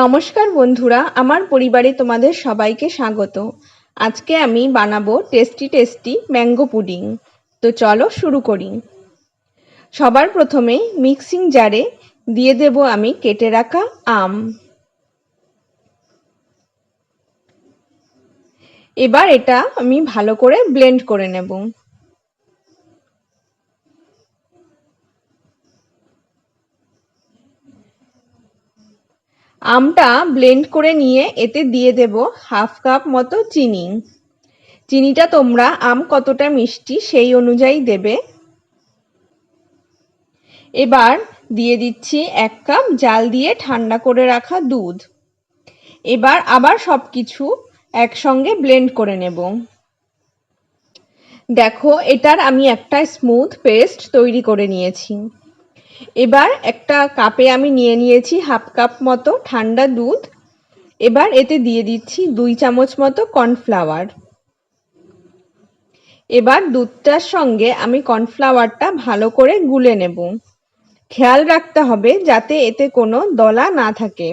নমস্কার বন্ধুরা, আমার পরিবারে তোমাদের সবাইকে স্বাগত। আজকে আমি বানাবো টেস্টি টেস্টি ম্যাঙ্গো পুডিং। তো চলো শুরু করি। সবার প্রথমে মিক্সিং জারে দিয়ে দেব আমি কেটে রাখা আম। এবার এটা আমি ভালো করে ব্লেন্ড করে নেব। আমটা ব্লেন্ড করে নিয়ে এতে দিয়ে দেব হাফ কাপ মতো চিনি। চিনিটা তোমরা আম কতটা মিষ্টি সেই অনুযায়ী দেবে। এবার দিয়ে দিচ্ছি এক কাপ জাল দিয়ে ঠান্ডা করে রাখা দুধ। এবার আবার সব কিছু একসঙ্গে ব্লেন্ড করে নেব। দেখো, এটার আমি একটা স্মুথ পেস্ট তৈরি করে নিয়েছি। এবার একটা কাপে আমি নিয়ে নিয়েছি হাফ কাপ মতো ঠান্ডা দুধ। এবার এতে দিয়ে দিচ্ছি দুই চামচ মতো কর্নফ্লাওয়ার এবার দুধটার সঙ্গে আমি কর্নফ্লাওয়ারটা ভালো করে গুলে নেব। খেয়াল রাখতে হবে যাতে এতে কোনো দলা না থাকে।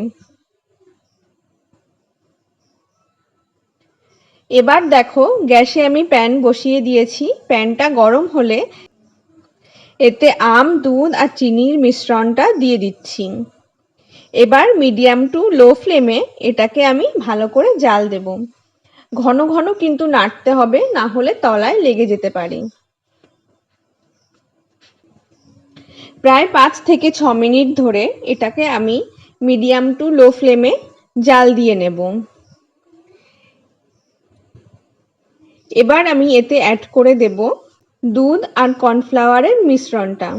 এবার দেখো গ্যাসে আমি প্যান বসিয়ে দিয়েছি। প্যানটা গরম হলে এতে আম, দুধ আর চিনির মিশ্রণটা দিয়ে দিচ্ছি। এবার মিডিয়াম টু লো ফ্লেমে এটাকে আমি ভালো করে জাল দেব। ঘন ঘন কিন্তু নাড়তে হবে, না হলে তলায় লেগে যেতে পারে। প্রায় পাঁচ থেকে ছ মিনিট ধরে এটাকে আমি মিডিয়াম টু লো ফ্লেমে জাল দিয়ে নেব। এবার আমি এতে অ্যাড করে দেব দুধ আর কর্নফ্লাওয়ারের মিশ্রণটা।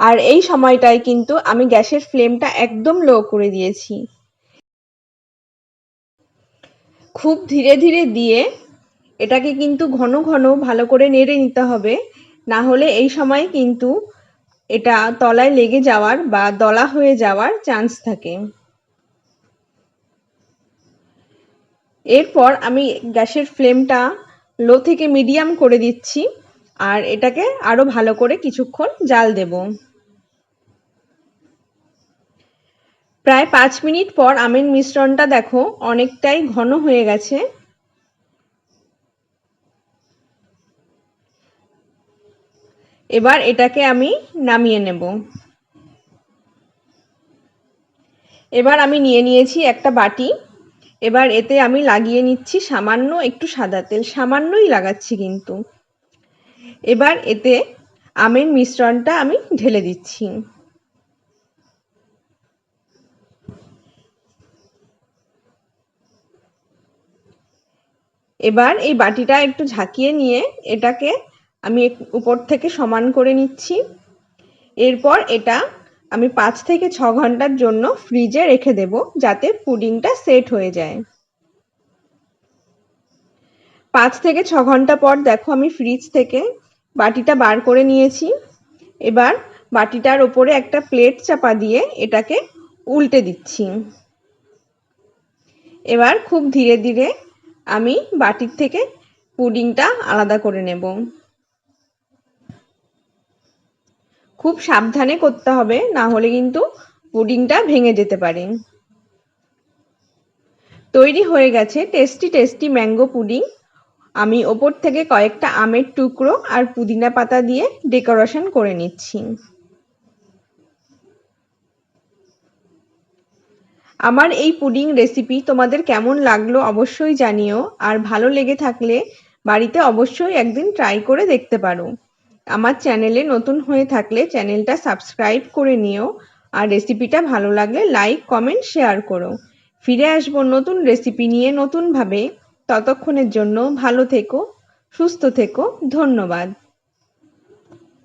আর এই সময়টায় কিন্তু আমি গ্যাসের ফ্লেমটা একদম লো করে দিয়েছি। খুব ধীরে ধীরে দিয়ে এটাকে কিন্তু ঘন ঘন ভালো করে নেড়ে নিতে হবে। না হলে এই সময় কিন্তু এটা তলায় লেগে যাওয়ার বা দলা হয়ে যাওয়ার চান্স থাকে। এরপর আমি গ্যাসের ফ্লেমটা লো থেকে মিডিয়াম করে দিচ্ছি আর এটাকে আরও ভালো করে কিছুক্ষণ জাল দেব। প্রায় পাঁচ মিনিট পর আমের মিশ্রণটা দেখো অনেকটাই ঘন হয়ে গেছে। এবার এটাকে আমি নামিয়ে নেব। এবার আমি নিয়ে নিয়েছি একটা বাটি। এবার এতে আমি লাগিয়ে নিচ্ছি সামান্য একটু সাদা তেল, সামান্যই লাগাচ্ছি কিন্তু। এবার এতে আমের মিশ্রণটা আমি ঢেলে দিচ্ছি। এবার এই বাটিটা একটু ঝাঁকিয়ে নিয়ে এটাকে আমি উপর থেকে সমান করে নিচ্ছি। এরপর এটা আমি পাঁচ থেকে ছ ঘণ্টার জন্য ফ্রিজে রেখে দেব যাতে পুডিংটা সেট হয়ে যায়। পাঁচ থেকে ছ ঘণ্টা পর দেখো আমি ফ্রিজ থেকে বাটিটা বার করে নিয়েছি। এবার বাটিটার ওপরে একটা প্লেট চাপা দিয়ে এটাকে উল্টে দিচ্ছি। এবার খুব ধীরে ধীরে আমি বাটির থেকে পুডিংটা আলাদা করে নেব। খুব সাবধানে করতে হবে, না হলে কিন্তু পুডিংটা ভেঙে যেতে পারে। তৈরি হয়ে গেছে টেস্টি টেস্টি ম্যাঙ্গো পুডিং আমি ওপর থেকে কয়েকটা আমের টুকরো আর পুদিনা পাতা দিয়ে ডেকোরেশন করে নিচ্ছি। আমার এই পুডিং রেসিপি তোমাদের কেমন লাগল অবশ্যই জানিও, আর ভালো লেগে থাকলে বাড়িতে অবশ্যই একদিন ট্রাই করে দেখতে পারো। আমার চ্যানেলে নতুন হয়ে থাকলে চ্যানেলটা সাবস্ক্রাইব করে নিও আর রেসিপিটা ভালো লাগলে লাইক, কমেন্ট, শেয়ার করো। ফিরে আসব নতুন রেসিপি নিয়ে নতুনভাবে। ততক্ষণের জন্য ভালো থেকো, সুস্থ থেকো, ধন্যবাদ।